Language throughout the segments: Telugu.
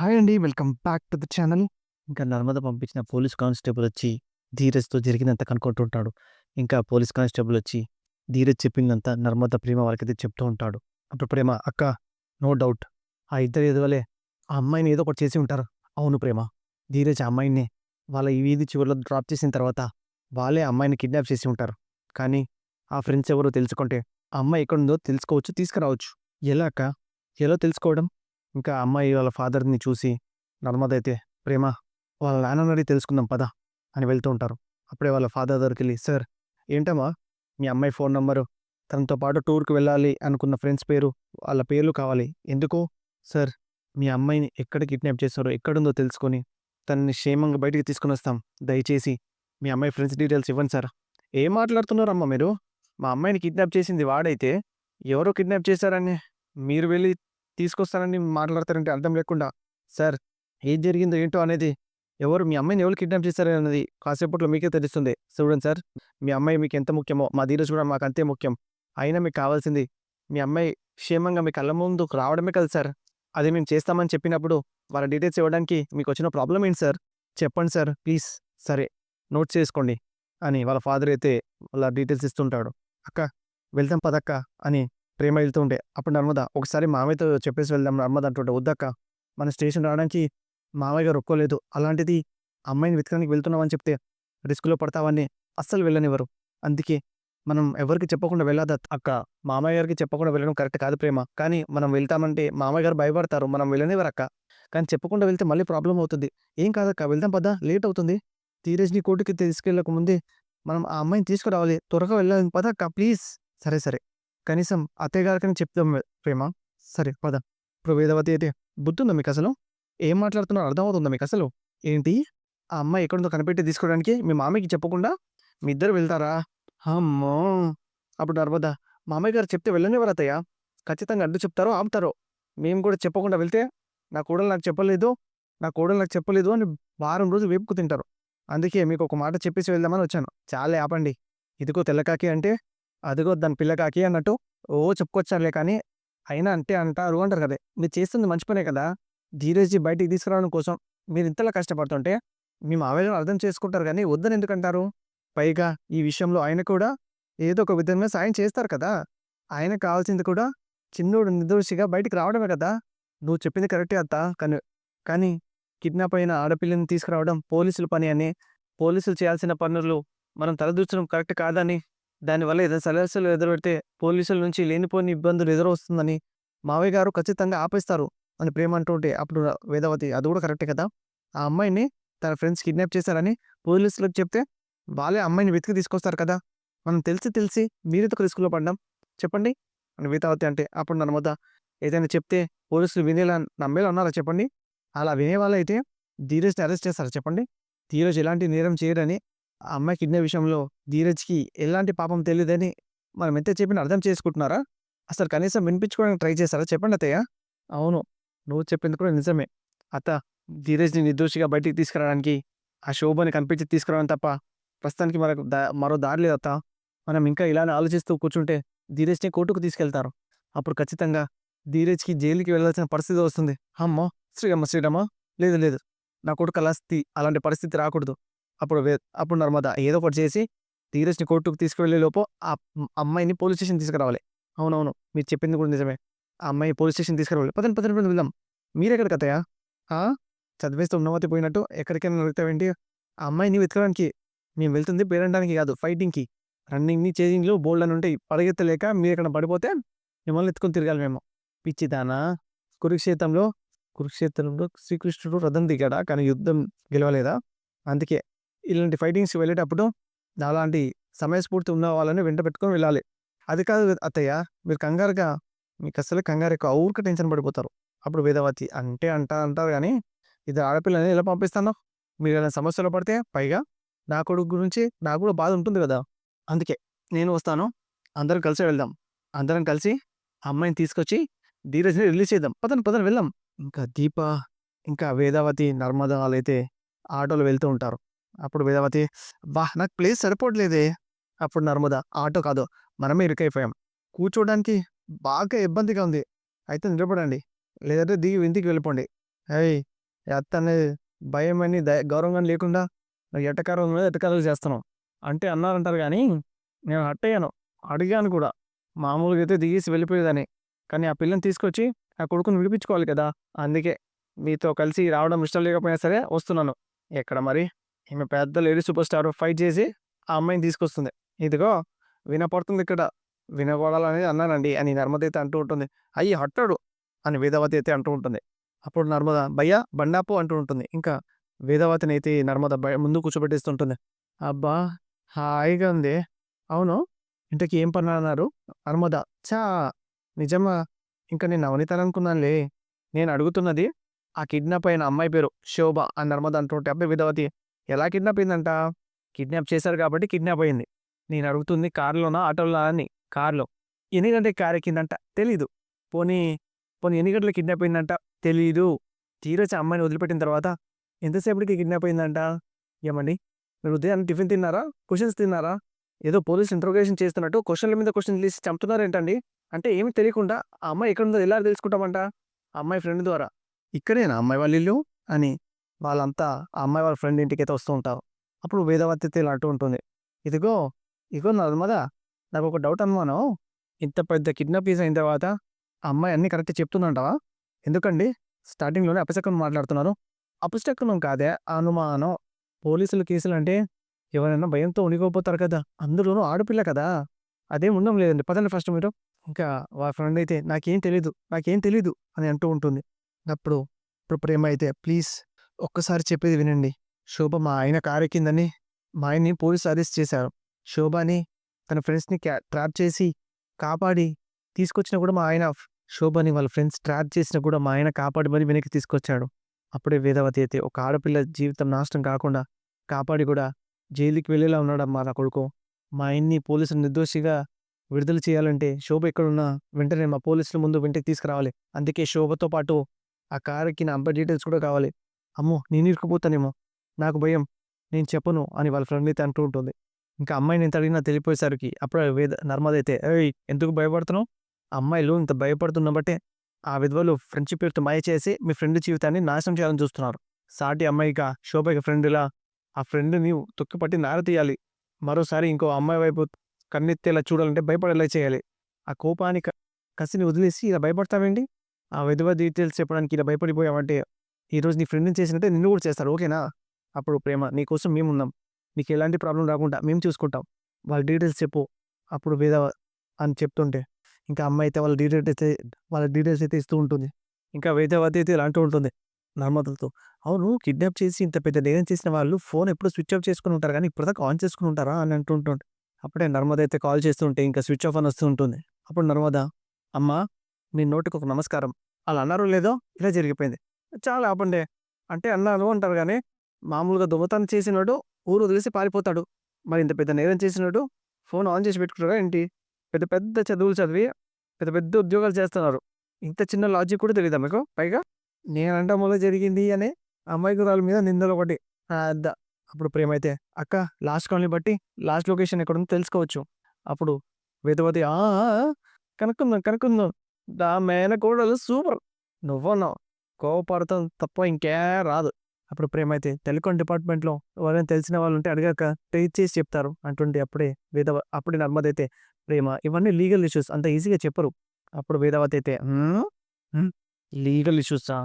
హాయ్ అండి. Welcome back to the channel. ఇంకా నర్మద పంపించిన పోలీస్ కానిస్టేబుల్ వచ్చి ధీరజ్‌తో జరిగినంత కనుక్కుంటూ ఉంటాడు. ఇంకా పోలీస్ కానిస్టేబుల్ వచ్చి ధీరజ్ చెప్పిందంతా నర్మద, ప్రేమ వాళ్ళకైతే చెప్తూ ఉంటాడు. అప్పుడు ప్రేమ అక్క నో డౌట్ ఆ ఇద్దరు ఎదువలే ఆ అమ్మాయిని ఏదో ఒకటి చేసి ఉంటారు. అవును ప్రేమ. ధీరజ్ ఆ అమ్మాయిని వాళ్ళ ఈ వీధి చివరిలో డ్రాప్ చేసిన తర్వాత వాళ్ళే అమ్మాయిని కిడ్నాప్ చేసి ఉంటారు. కానీ ఆ ఫ్రెండ్స్ ఎవరో తెలుసుకుంటే ఆ అమ్మాయి ఎక్కడుందో తెలుసుకోవచ్చు, తీసుకురావచ్చు. ఎలా అక్క? ఎలా తెలుసుకోవడం? ఇంకా అమ్మాయి వాళ్ళ ఫాదర్‌ని చూసి నర్మదైతే అయితే ప్రేమ వాళ్ళ నాన్నని అడిగి తెలుసుకుందాం పద అని వెళ్తూ ఉంటారు. అప్పుడే వాళ్ళ ఫాదర్ దగ్గరికెళ్ళి సార్ ఏంటమ్మా మీ అమ్మాయి ఫోన్ నంబరు తనతో పాటు టూర్‌కి వెళ్ళాలి అనుకున్న ఫ్రెండ్స్ పేరు వాళ్ళ పేర్లు కావాలి. ఎందుకు? సార్ మీ అమ్మాయిని ఎక్కడ కిడ్నాప్ చేశారో ఎక్కడుందో తెలుసుకొని తనని క్షేమంగా బయటికి తీసుకొనొస్తాం. దయచేసి మీ అమ్మాయి ఫ్రెండ్స్ డీటెయిల్స్ ఇవ్వండి సార్. ఏం మాట్లాడుతున్నారమ్మా మీరు? మా అమ్మాయిని కిడ్నాప్ చేసింది వాడైతే ఎవరో కిడ్నాప్ చేశారని మీరు వెళ్ళి తీసుకొస్తానని మాట్లాడతారంటే అర్థం లేకుండా సార్ ఏం జరిగిందో ఏంటో అనేది ఎవరు మీ అమ్మాయిని ఎవరు కిడ్నాప్ చేశారనేది కాసేపట్లో మీకే తెలుస్తుంది. చూడండి సార్ మీ అమ్మాయి మీకు ఎంత ముఖ్యమో మా ధీరజ్ కూడా మాకు అంతే ముఖ్యం. అయినా మీకు కావాల్సింది మీ అమ్మాయి క్షేమంగా మీ కళ్ళ ముందుకు రావడమే కదా సార్. అది మేము చేస్తామని చెప్పినప్పుడు వాళ్ళ డీటెయిల్స్ ఇవ్వడానికి మీకు వచ్చిన ప్రాబ్లం ఏంటి సార్? చెప్పండి సార్ ప్లీజ్. సరే నోట్ చేసుకోండి అని వాళ్ళ ఫాదర్ అయితే వాళ్ళ డీటెయిల్స్ ఇస్తుంటాడు. అక్క వెళ్దాం పదక్క అని ప్రేమ వెళ్తూ ఉంటే అప్పుడు నర్మద ఒకసారి మామయ్యతో చెప్పేసి వెళ్దాం నర్మద అంటుంటే వద్దక్క మన స్టేషన్ రావడానికి మామయ్య గారు ఒప్పుకోలేదు. అలాంటిది అమ్మాయిని వెతకడానికి వెళ్తున్నామని చెప్తే రిస్క్‌లో పడతావని అస్సలు వెళ్ళనివ్వరు. అందుకే మనం ఎవరికి చెప్పకుండా వెళ్ళొద్దు అక్క. మామయ్య గారికి చెప్పకుండా వెళ్ళడం కరెక్ట్ కాదు ప్రేమ. కానీ మనం వెళ్తామంటే మామయ్య గారు భయపడతారు. మనం వెళ్ళనివ్వరక్క. కానీ చెప్పకుండా వెళ్తే మళ్ళీ ప్రాబ్లమ్ అవుతుంది. ఏం కాదక్క వెళ్దాం పదా లేట్ అవుతుంది. ధీరజ్‌ని కోర్టుకి తీసుకెళ్ళక ముందే మనం ఆ అమ్మాయిని తీసుకురావాలి. త్వరగా వెళ్ళాలి పదక్క ప్లీజ్. సరే సరే. కనీసం అత్తయ్య గారికని చెప్దాం ప్రేమ. సరే పద. ఇప్పుడు వేదవతి అయితే బుద్ధుందా అసలు ఏం మాట్లాడుతున్నారో అర్థమవుతుందా అసలు ఏంటి? ఆ అమ్మాయి ఎక్కడుందో కనిపెట్టి తీసుకోవడానికి మీ మామయ్యకి చెప్పకుండా మీ ఇద్దరు వెళ్తారా? అమ్మో! అప్పుడు నర్మద మామయ్య గారు చెప్తే వెళ్ళనివ్వరు అత్తయ్య. ఖచ్చితంగా అడ్డు చెప్తారో, ఆపుతారో. మేము కూడా చెప్పకుండా వెళ్తే నా కోడలు నాకు చెప్పలేదు. నా కోడలు నాకు చెప్పలేదు అని వారం రోజు వేపుకు తింటారు. అందుకే మీకు ఒక మాట చెప్పేసి వెళ్దామని వచ్చాను. చాలా ఆపండి. ఇదిగో తెల్లకాకి అంటే అదిగో దాని పిల్లకాకి అన్నట్టు ఓ చెప్పుకొచ్చారులే కానీ అయినా అంటే అంటారు అంటారు కదా! మీరు చేస్తుంది మంచి పనే కదా! ధీరజ్‌ని బయటికి తీసుకురావడం కోసం మీరు ఇంతలా కష్టపడుతుంటే మీ ఆవేదన అర్థం చేసుకుంటారు కానీ వద్దని ఎందుకంటారు? పైగా ఈ విషయంలో ఆయన కూడా ఏదో ఒక విధంగా సాయం చేస్తారు కదా! ఆయన కావాల్సింది కూడా చిన్నోడు నిర్దోషిగా బయటికి రావడమే కదా! నువ్వు చెప్పింది కరెక్టే అత్త. కానీ కానీ కిడ్నాప్ అయిన ఆడపిల్లని తీసుకురావడం పోలీసుల పని అని, పోలీసులు చేయాల్సిన పనులు మనం తలదూర్చడం కరెక్ట్ కాదని, దానివల్ల ఏదైనా సమస్యలు ఎదురుపడితే పోలీసుల నుంచి లేనిపోని ఇబ్బందులు ఎదురొస్తుందని మావయ్య గారు ఖచ్చితంగా ఆపేస్తారు అని ప్రేమ అంటుంటే అప్పుడు వేదవతి అది కూడా కరెక్టే కదా! ఆ అమ్మాయిని తన ఫ్రెండ్స్ కిడ్నాప్ చేశారని పోలీసులకు చెప్తే వాళ్ళే అమ్మాయిని వెతికి తీసుకొస్తారు కదా! మనం తెలిసి తెలిసి మీరెందుకు రిస్కులో పడ్డాం? చెప్పండి అని వేదవతి అంటే అప్పుడు నర్మద ఏదైనా చెప్తే పోలీసులు వినేలా నమ్మేలా ఉన్నారా చెప్పండి? అలా వినేవాళ్ళైతే ధీరజ్‌ని అరెస్ట్ చేస్తారా చెప్పండి? ధీరజ్ ఎలాంటి నేరం చేయడని ఆ అమ్మాయి కిడ్నీ విషయంలో ధీరజ్‌కి ఎలాంటి పాపం తెలియదని మనం ఎంత చెప్పినా అర్థం చేసుకుంటున్నారా? అసలు కనీసం వినిపించుకోవడానికి ట్రై చేశారా చెప్పండి అత్తయ్య? అవును. నువ్వు చెప్పింది కూడా నిజమే. అత్త ధీరజ్‌ని నిర్దోషిగా బయటికి తీసుకురావడానికి ఆ శోభని కనిపించి తీసుకురావడం తప్ప ప్రస్తుతానికి మనకు దా మరో దారి లేదు అత్త. మనం ఇంకా ఇలానే ఆలోచిస్తూ కూర్చుంటే ధీరజ్‌ని కోర్టుకు తీసుకెళ్తారు. అప్పుడు ఖచ్చితంగా ధీరజ్‌కి జైలుకి వెళ్ళాల్సిన పరిస్థితి వస్తుంది. అమ్మో! శ్రీరమ్మ శ్రీరమ్మ లేదు లేదు. నా కొడుకు అలా స్థి అలాంటి పరిస్థితి రాకూడదు. అప్పుడు అప్పుడు నర్మద ఏదో ఒకటి చేసి ధీరజ్‌ని కోర్టుకు తీసుకువెళ్ళే లోపు ఆ అమ్మాయిని పోలీస్ స్టేషన్ తీసుకురావాలి. అవునవును. మీరు చెప్పింది కూడా నిజమే. ఆ అమ్మాయి పోలీస్ స్టేషన్ తీసుకురావాలి. పదని పదని పదని వెళ్దాం. మీరెక్కడికి కథయా చదివేస్తే ఉన్నవతి పోయినట్టు ఎక్కడికైనా నడుగుతావేంటి? ఆ అమ్మాయిని వెతకడానికి మేము వెళ్తుంది పేరంటానికి కాదు ఫైటింగ్‌కి. రన్నింగ్‌ని, చేజింగ్‌లు బోల్డ్ అని ఉంటాయి. పరిగెత్తలేక ఎక్కడ పడిపోతే మిమ్మల్ని ఎత్తుకొని తిరగాలి మేము. పిచ్చిదానా! కురుక్షేత్రంలో కురుక్షేత్రంలో శ్రీకృష్ణుడు రథం దిగాడా? కానీ యుద్ధం గెలవలేదా? అందుకే ఇలాంటి ఫైటింగ్స్ వెళ్ళేటప్పుడు నాలాంటి సమయస్ఫూర్తి ఉన్న వాళ్ళని వెంట పెట్టుకొని వెళ్ళాలి. అది కాదు అత్తయ్య మీరు కంగారుగా మీకు అసలు కంగారు ఎక్కువ. ఊరిక టెన్షన్ పడిపోతారు. అప్పుడు వేదవతి అంటే అంటా అంటారు కానీ ఇద్దరు ఆడపిల్లని ఎలా పంపిస్తాను? ఏదైనా సమస్యలో పడితే పైగా నా కొడుకు గురించి నాకు కూడా బాధ ఉంటుంది కదా! అందుకే నేను వస్తాను. అందరం కలిసి వెళ్దాం. అందరం కలిసి అమ్మాయిని తీసుకొచ్చి ధీరజ్‌ని రిలీజ్ చేద్దాం. పదండి పదండి వెళ్దాం. ఇంకా దీప, ఇంకా వేదావతి, నర్మద వాళ్ళైతే ఆటోలో వెళ్తూ ఉంటారు. అప్పుడు వేదవతి బా నాకు ప్లేస్ సరిపోవట్లేదే. అప్పుడు నర్మద ఆటో కాదు మనమే ఇరుకైపోయాం. కూర్చోవడానికి బాగా ఇబ్బందిగా ఉంది. అయితే నిలబడండి. లేదంటే దిగి ఇంటికి వెళ్ళిపోండి. అయ్యి అత్తని భయం అని దయ లేకుండా గాని లేకుండా ఎటకారం మీద ఎటకారాలు చేస్తున్నావు అంటే అన్నారంటారు కానీ నేను అట్టయ్యాను అయ్యాను అడిగాను కూడా మామూలుగా అయితే దిగేసి వెళ్ళిపోయేదని కానీ ఆ పిల్లని తీసుకొచ్చి ఆ కొడుకుని విడిపించుకోవాలి కదా అందుకే మీతో కలిసి రావడం ఇష్టం లేకపోయినా సరే వస్తున్నాను ఎక్కడ మరి ఈమె పెద్ద లేడీ సూపర్ స్టార్ ఫైట్ చేసి ఆ అమ్మాయిని తీసుకొస్తుంది. ఇదిగో వినపడుతుంది ఇక్కడ. వినపడాలని అన్నానండి. అని నర్మద అయితే అంటూ ఉంటుంది. అయ్యి హట్టాడు అని వేదవతి అయితే అంటూ ఉంటుంది. అప్పుడు నర్మద భయ్యా బండాపు అంటూ ఉంటుంది. ఇంకా వేదవతిని అయితే నర్మద ముందు కూర్చోబెట్టేస్తుంటుంది. అబ్బా హాయిగా ఉంది. అవును? ఇంతకీ ఏం పని అన్నారు? నర్మద చా నిజమా? ఇంకా నేను నవనీత అనుకున్నానులే నేను అడుగుతున్నది ఆ కిడ్నాప్ అయిన అమ్మాయి పేరు శోభ అని నర్మద అంటుంటే అబ్బాయి విధవతి ఎలా కిడ్నాప్ అయిందంట? కిడ్నాప్ చేశారు కాబట్టి కిడ్నాప్ అయింది. నేను అడుగుతుంది కారులోనా ఆటోలో అని. కారులో. ఎన్ని గంటలకి కార్ ఎక్కిందంట? తెలీదు. పోనీ పోనీ ఎన్ని గంటలకు కిడ్నాప్ అయిందంట? తెలీదు. తీరొచ్చి అమ్మాయిని వదిలిపెట్టిన తర్వాత ఎంతసేపటికి కిడ్నాప్ అయిందంట? ఏమండి? మీరు ఉదయాన్నే టిఫిన్ తిన్నారా? క్వశ్చన్స్ తిన్నారా? ఏదో పోలీస్ ఇంట్రోగేషన్ చేస్తున్నట్టు క్వశ్చన్ల మీద క్వశ్చన్స్ తీసి చంపుతున్నారేంటండి అంటే ఏమి తెలియకుండా ఆ అమ్మాయి ఎక్కడ ఉందో ఎలా తెలుసుకుంటామంట? అమ్మాయి ఫ్రెండ్ ద్వారా. ఇక్కడేనా? అమ్మాయి వాళ్ళ ఇల్లు? అని. వాళ్ళంతా ఆ అమ్మాయి వాళ్ళ ఫ్రెండ్ ఇంటికి అయితే వస్తూ ఉంటారు అప్పుడు వేదవతి ఇలా అంటూ ఉంటుంది. ఇదిగో ఇగో నర్మద నాకు ఒక డౌట్ అనుమానం. ఇంత పెద్ద కిడ్నాప్ కేసు అయిన తర్వాత అమ్మాయి అన్ని కరెక్ట్ చెప్తుందంటావా? ఎందుకండి? స్టార్టింగ్లోనే అపశకం మాట్లాడుతున్నారు. అపశకనం కాదే అనుమానం. పోలీసుల కేసులు అంటే ఎవరైనా భయంతో ఉనిగిపోతారు కదా. అందులోనూ ఆడపిల్ల కదా. అదేం ఉండడం లేదండి. పదండి ఫస్ట్ మీరు. ఇంకా వాళ్ళ ఫ్రెండ్ అయితే నాకేం తెలీదు నాకేం తెలీదు అని అంటూ ఉంటుంది. అప్పుడు ఇప్పుడు ప్రేమ అయితే ప్లీజ్ ఒక్కసారి చెప్పేది వినండి. శోభ మా ఆయన కారు ఎక్కిందని మా ఆయన్ని పోలీసు అరెస్ట్ చేశారు. శోభని తన ఫ్రెండ్స్ని క్యా ట్రాప్ చేసి కాపాడి తీసుకొచ్చినా కూడా మా ఆయన శోభని వాళ్ళ ఫ్రెండ్స్ ట్రాప్ చేసినా కూడా మా ఆయన కాపాడి మరి వెనక్కి తీసుకొచ్చాడు. అప్పుడే వేదవతి అయితే ఒక ఆడపిల్ల జీవితం నాశనం కాకుండా కాపాడి కూడా జైలుకి వెళ్ళేలా ఉన్నాడమ్మా నా కొడుకు? మా ఆయన్ని పోలీసులు నిర్దోషిగా విడుదల చేయాలంటే శోభ ఎక్కడున్నా వెంటనే మా పోలీసుల ముందు వెంటకి తీసుకురావాలి. అందుకే శోభతో పాటు ఆ కారుకి నా అంబర్ డీటెయిల్స్ కూడా కావాలి. అమ్మో! నేను ఇరుక్కుపోతానేమో. నాకు భయం. నేను చెప్పను అని వాళ్ళ ఫ్రెండ్ అయితే అంటూ ఉంటుంది. ఇంకా అమ్మాయిని ఎంత అడిగినా తెలిపోయేసరికి అప్పుడు వేద నర్మద అయితే ఏయ్! ఎందుకు భయపడుతున్నావు? అమ్మాయిలు ఇంత భయపడుతున్న బట్టే ఆ విధవలు ఫ్రెండ్షిప్ పేరుతో మాయ చేసి మీ ఫ్రెండ్ జీవితాన్ని నాశనం చేయాలని చూస్తున్నారు. సాటి అమ్మాయిగా శోభకి ఫ్రెండ్లా ఆ ఫ్రెండ్ని తొక్కిపట్టి నార తీయాలి మరోసారి ఇంకో అమ్మాయి వైపు కన్నెత్తేలా చూడాలంటే భయపడేలా చేయాలి. ఆ కోపాన్ని కసిని వదిలేసి ఇలా భయపడతావేంటి? ఆ విధవ డీటెయిల్స్ చెప్పడానికి ఇలా భయపడిపోయామంటే ఈరోజు నీ ఫ్రెండ్ని చేసినట్టే నిన్ను కూడా చేస్తారు. ఓకేనా? అప్పుడు ప్రేమ నీకోసం మేమున్నాం నీకు ఎలాంటి ప్రాబ్లం రాకుండా మేము చూసుకుంటాం. వాళ్ళ డీటెయిల్స్ చెప్పు. అప్పుడు వేద అని చెప్తుంటే ఇంకా అమ్మాయి అయితే వాళ్ళ డీటెయిల్స్ అయితే వాళ్ళ డీటెయిల్స్ అయితే ఇస్తూ ఉంటుంది. ఇంకా వేదవతి అయితే ఇలా అంటూ ఉంటుంది. నర్మదలతో అవును కిడ్నాప్ చేసి ఇంత పెద్ద నేరం చేసిన వాళ్ళు ఫోన్ ఎప్పుడు స్విచ్ ఆఫ్ చేసుకుని ఉంటారు కానీ ఇప్పటిదాకా ఆన్ చేసుకుని ఉంటారా? అని అంటుంటుంది అప్పుడే నర్మద అయితే కాల్ చేస్తుంటే ఇంకా స్విచ్ ఆఫ్ అని వస్తూ ఉంటుంది. అప్పుడు నర్మద అమ్మా మీ నోటికి ఒక నమస్కారం. అలా అన్నారో లేదో ఇలా జరిగిపోయింది. చాలా ఆపండి. అంటే అన్నాను అంటారు కానీ మామూలుగా దొంగతనం చేసినాడు ఊరు వదిలేసి పారిపోతాడు. మరి ఇంత పెద్ద నేరం చేసినాడు ఫోన్ ఆన్ చేసి పెట్టుకుంటారా ఏంటి? పెద్ద పెద్ద చదువులు చదివి పెద్ద పెద్ద ఉద్యోగాలు చేస్తున్నారు. ఇంత చిన్న లాజిక్ కూడా తెలియదా మీకు? పైగా నేనంట మొదలు జరిగింది అనే అమ్మాయి గురాల మీద నిందలు ఒకటి. అద్ద. అప్పుడు ప్రేమ అయితే అక్క లాస్ట్ కాల్ని బట్టి లాస్ట్ లొకేషన్ ఎక్కడ ఉందో తెలుసుకోవచ్చు. అప్పుడు వేదవతి "ఆ, ఆ, కనుక్కుందాం కనుక్కుందాం. దా మేన కోడలు సూపర్. నువ్వన్నావు. కోపడతాం తప్ప ఇంకే రాదు అప్పుడు ప్రేమ అయితే టెలికాం డిపార్ట్మెంట్లో ఎవరైనా తెలిసిన వాళ్ళు ఉంటే అడిగాక ట్రీట్ చేసి చెప్తారు అంటుంటే అప్పుడే వేదవ అప్పుడే నర్మద అయితే ప్రేమ ఇవన్నీ లీగల్ ఇష్యూస్ అంత ఈజీగా చెప్పరు. అప్పుడు వేదవతి అయితే లీగల్ ఇష్యూసా?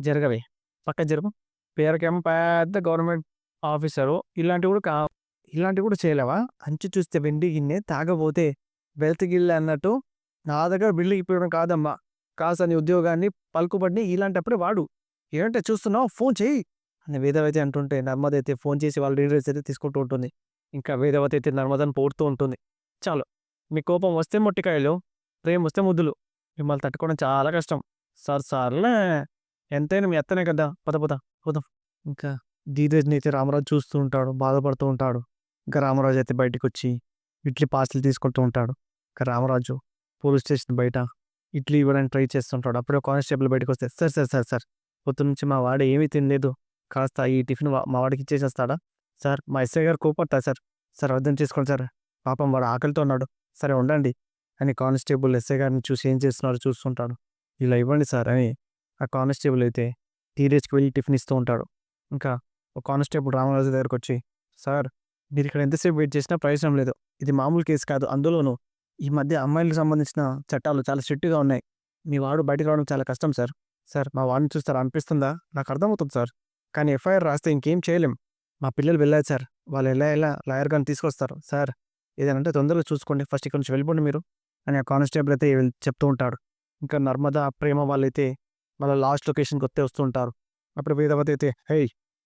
జరగవే. పక్క జరుపు పేరుకేమో పెద్ద గవర్నమెంట్ ఆఫీసరు. ఇలాంటివి కూడా కా ఇలాంటివి కూడా చేయలేవా? అంచు చూస్తే వెండి గిన్నె తాగబోతే వెల్త్ గిల్లె అన్నట్టు నా దగ్గర బిల్లు ఇప్పడం కాదమ్మా. కాసని ఉద్యోగాన్ని పలుకుబడిని ఇలాంటప్పుడే వాడు. ఏంటంటే చూస్తున్నావు? ఫోన్ చేయి. అని వేదవతి అంటుంటే నర్మద అయితే ఫోన్ చేసి వాళ్ళ డీటెయిల్స్ అయితే తీసుకుంటూ ఉంటుంది. ఇంకా వేదవతి అయితే నర్మదని పోడుతూ ఉంటుంది. చాలు మీ కోపం వస్తే మొట్టికాయలు ప్రేమ వస్తే ముద్దులు. మిమ్మల్ని తట్టుకోవడం చాలా కష్టం. సార్ సార్లే. ఎంతైనా మీ అత్తనే కదా. పద పద పోదాం. ఇంకా ధీరజ్ని అయితే రామరాజు చూస్తూ ఉంటాడు బాధపడుతూ ఉంటాడు. ఇంకా రామరాజు అయితే బయటకు వచ్చి ఇడ్లీ పార్సల్ తీసుకుంటూ ఉంటాడు. ఇంకా రామరాజు పోలీస్ స్టేషన్ బయట ఇడ్లీ ఇవ్వడానికి ట్రై చేస్తుంటాడు. అప్పుడే కానిస్టేబుల్ బయటకు వస్తే సార్ సార్ సార్ సార్ పొద్దు నుంచి మా వాడు ఏమీ తినలేదు. కాస్త ఈ టిఫిన్ మా వాడికి ఇచ్చేసేస్తాడా? సార్ మా ఎస్ఐ గారు కోపడతా సార్. సార్ అర్థం చేసుకోండి సార్. పాపం వాడు ఆకలితో ఉన్నాడు. సరే ఉండండి అని కానిస్టేబుల్ ఎస్ఐ గారిని చూసి ఏం చేస్తున్నారో చూస్తుంటాడు. ఇలా ఇవ్వండి సార్ అని ఆ కానిస్టేబుల్ అయితే టీరేజ్కి వెళ్ళి టిఫిన్ ఇస్తూ ఉంటాడు. ఇంకా ఒక కానిస్టేబుల్ రామరాజు దగ్గరకు వచ్చి సార్ మీరు ఇక్కడ ఎంతసేపు వెయిట్ చేసినా ప్రయోజనం లేదు. ఇది మామూలు కేసు కాదు. అందులోనూ ఈ మధ్య అమ్మాయిలకు సంబంధించిన చట్టాలు చాలా స్ట్రిక్ట్గా ఉన్నాయి. మీ వాడు బయటకు రావడం చాలా కష్టం సార్. సార్ మా వాడిని చూస్తారా అనిపిస్తుందా? నాకు అర్థమవుతుంది సార్. కానీ ఎఫ్ఐఆర్ రాస్తే ఇంకేం చేయలేం. మా పిల్లలు వెళ్ళారు సార్. వాళ్ళు ఎలా ఎలా లాయర్ గారిని తీసుకొస్తారు? సార్ ఏదంటే తొందరగా చూసుకోండి. ఫస్ట్ ఇక్కడ నుంచి వెళ్ళిపోండి మీరు అని ఆ కానిస్టేబుల్ అయితే చెప్తూ ఉంటాడు. ఇంకా నర్మదా ప్రేమ వాళ్ళైతే వాళ్ళ లాస్ట్ లొకేషన్కి వస్తే వస్తూ ఉంటారు. అప్పుడు వేదవతి అయితే హే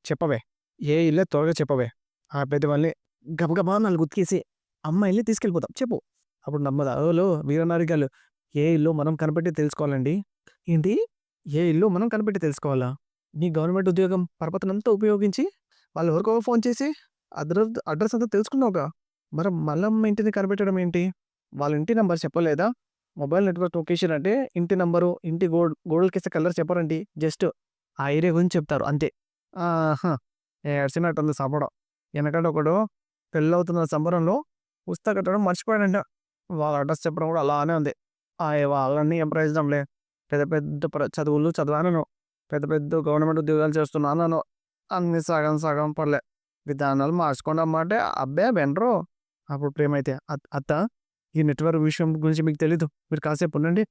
చెప్పవే. ఏ ఇల్లే త్వరగా చెప్పవే. ఆ పెద్దవాళ్ళని గబగబా నాలుగు ఉతికేసి అమ్మాయిల్ని తీసుకెళ్ళిపోతాం చెప్పు. అప్పుడు నమ్మదా. ఓలో వీరనారిగాలు ఏ ఇల్లు మనం కనిపెట్టి తెలుసుకోవాలండి? ఏంటి? ఏ ఇల్లు మనం కనిపెట్టి తెలుసుకోవాలా? నీ గవర్నమెంట్ ఉద్యోగం పరపతనంతా ఉపయోగించి వాళ్ళు ఎవరికో ఫోన్ చేసి అడ్రస్ అడ్రస్ అంతా తెలుసుకున్నావుగా? మరి మల్లమ్మ ఇంటిని కనిపెట్టడం ఏంటి? వాళ్ళ ఇంటి నెంబర్ చెప్పలేదా? మొబైల్ నెట్వర్క్ లొకేషన్ అంటే ఇంటి నంబరు ఇంటి గోడ్ గోడలకిస్తే కలర్ చెప్పారండి. జస్ట్ ఆ ఏరియా గురించి చెప్తారు అంతే. ఆహా! ఏడ్చినట్టుంది సంబడం వెనకట ఒకడు పెళ్ళవుతున్న సంబరంలో పుస్తకం కట్టడం మర్చిపోయాడంట. వాళ్ళ అడ్రస్ చెప్పడం కూడా అలానే ఉంది. వాళ్ళని వాళ్ళన్నీ ఏం ప్రయోజనంలే పెద్ద పెద్ద ప్ర- చదువులు చదివాను పెద్ద పెద్ద గవర్నమెంట్ ఉద్యోగాలు చేస్తున్నాను అన్ని సగం సగం పడలే విధానాలు మార్చుకోండి అమ్మంటే అబ్బే వెనరు. అప్పుడు ప్రేమైతే అత్త ఈ నెట్వర్క్ విషయం గురించి మీకు తెలీదు. మీరు కాసేపు ఉండండి.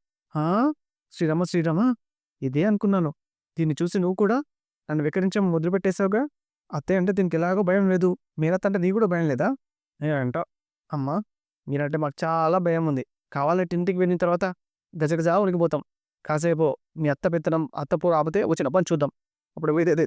శ్రీరామ శ్రీరామ ఇదే అనుకున్నాను. దీన్ని చూసి నువ్వు కూడా నన్ను వికరించడం మొదలుపెట్టేశావుగా అత్తయ్య అంటే దీనికి ఎలాగో భయం లేదు. మీరత్త అంటే నీ కూడా భయం లేదా? అంట అమ్మా మీరంటే మాకు చాలా భయం ఉంది కావాలంటే ఇంటికి వెళ్ళిన తర్వాత గజగజా ఉనికిపోతాం కాసేపు మీ అత్త పెత్తనం అత్త పూర ఆపితే వచ్చిన పని చూద్దాం. అప్పుడు వేదేది